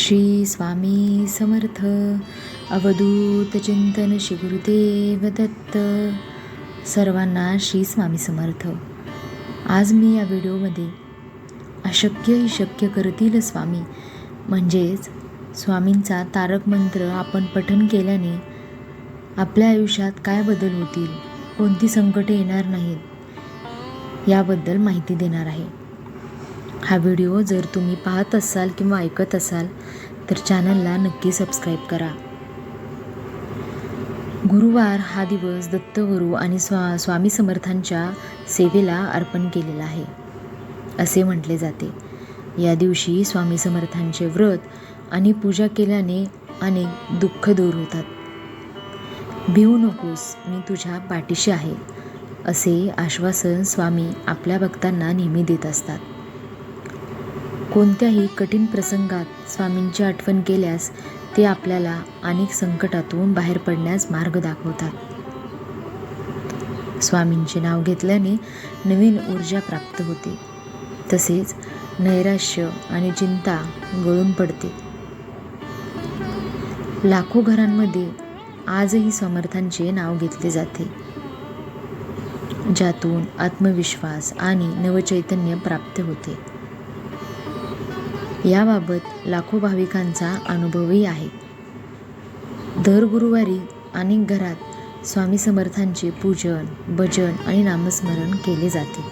श्री स्वामी समर्थ अवधूत चिंतन श्री गुरुदेव दत्त. सर्वांना श्री स्वामी समर्थ. आज मी या व्हिडिओमध्ये अशक्य ही शक्य करतील स्वामी. म्हणजेच स्वामींचा तारक मंत्र आपण पठन केल्याने आपल्या आयुष्यात काय बदल होतील? कोणती संकटे येणार नाहीत? याबद्दल माहिती देणार आहे. हा व्हिडिओ जर तुम्ही पाहत असाल किंवा ऐकत असाल तर चॅनलला नक्की सबस्क्राईब करा. गुरुवार हा दिवस दत्तगुरू आणि स्वा स्वामी समर्थांच्या सेवेला अर्पण केलेला आहे असे म्हटले जाते. या दिवशी स्वामी समर्थांचे व्रत आणि पूजा केल्याने अनेक दुःख दूर होतात. भिवू नकोस मी तुझ्या पाठीशी आहे असे आश्वासन स्वामी आपल्या भक्तांना नेहमी देत असतात. कोणत्याही कठीण प्रसंगात स्वामींची आठवण केल्यास ते आपल्याला अनेक संकटातून बाहेर पडण्यास मार्ग दाखवतात. स्वामींचे नाव घेतल्याने नवीन ऊर्जा प्राप्त होते. तसेच नैराश्य आणि चिंता गळून पडते. लाखो घरांमध्ये आजही समर्थांचे नाव घेतले जाते. ज्यातून आत्मविश्वास आणि नवचैतन्य प्राप्त होते. याबाबत लाखो भाविकांचा अनुभवही आहे. दर गुरुवारी अनेक घरात स्वामी समर्थांचे पूजन भजन आणि नामस्मरण केले जाते.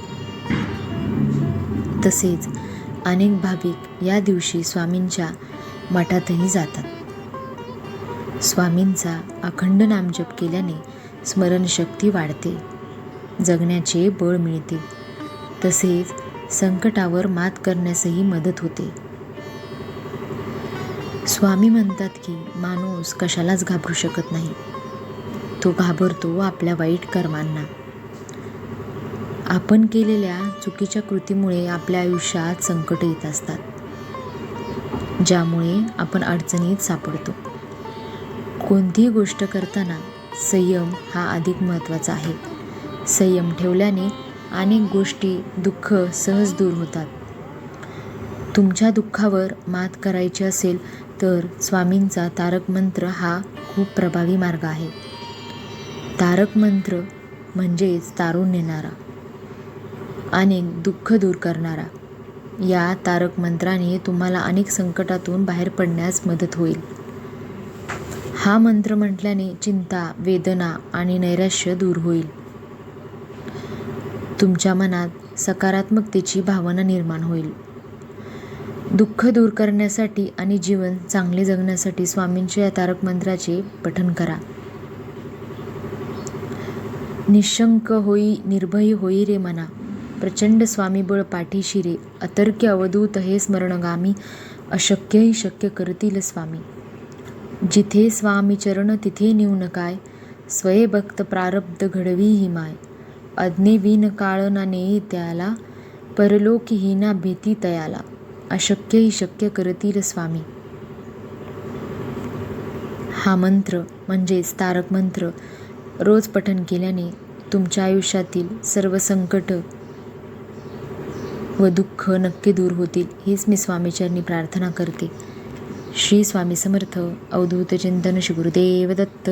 तसेच अनेक भाविक या दिवशी स्वामींच्या मठातही जातात. स्वामींचा अखंड नामजप केल्याने स्मरणशक्ती वाढते जगण्याचे बळ मिळते. तसेच संकटावर मात करण्यासही मदत होते. स्वामी म्हणतात की माणूस कशालाच घाबरू शकत नाही. तो घाबरतो आपल्या वाईट कर्मांना. आपण केलेल्या चुकीच्या कृतीमुळे आपल्या आयुष्यात संकट येत असतात ज्यामुळे आपण अडचणीत सापडतो. कोणतीही गोष्ट करताना संयम हा अधिक महत्त्वाचा आहे. संयम ठेवल्याने अनेक गोष्टी दुःख सहज दूर होतात. तुमच्या दुःखावर मात करायची असेल तर स्वामींचा तारक मंत्र हा खूप प्रभावी मार्ग आहे. तारक मंत्र म्हणजेच तारून नेणारा अनेक दुःख दूर करणारा. या तारक मंत्राने तुम्हाला अनेक संकटातून बाहेर पडण्यास मदत होईल. हा मंत्र म्हटल्याने चिंता वेदना आणि नैराश्य दूर होईल. तुमच्या मनात सकारात्मकतेची भावना निर्माण होईल. दुःख दूर करण्यासाठी आणि जीवन चांगले जगण्यासाठी स्वामींच्या या तारक मंत्राचे पठन करा. निशंक होई निर्भय होई रे मना. प्रचंड स्वामीबळ पाठीशी रे. अतर्क्य अवधूत हे स्मरणगामी. अशक्यही शक्य करतील स्वामी. जिथे स्वामी चरण तिथे नेऊन काय. स्वये भक्त प्रारब्ध घडवी ही माय. अज्ञे विन काळ ना नेई त्याला. परलोकहीना भीती तयाला. अशक्यही शक्य करतील स्वामी. हा मंत्र म्हणजेच तारक मंत्र रोज पठन केल्याने तुमच्या आयुष्यातील सर्व संकट व दुःख नक्की दूर होतील हीच मी स्वामीचरणी प्रार्थना करते. श्री स्वामी समर्थ अवधूत चिंतन श्री गुरुदेव दत्त.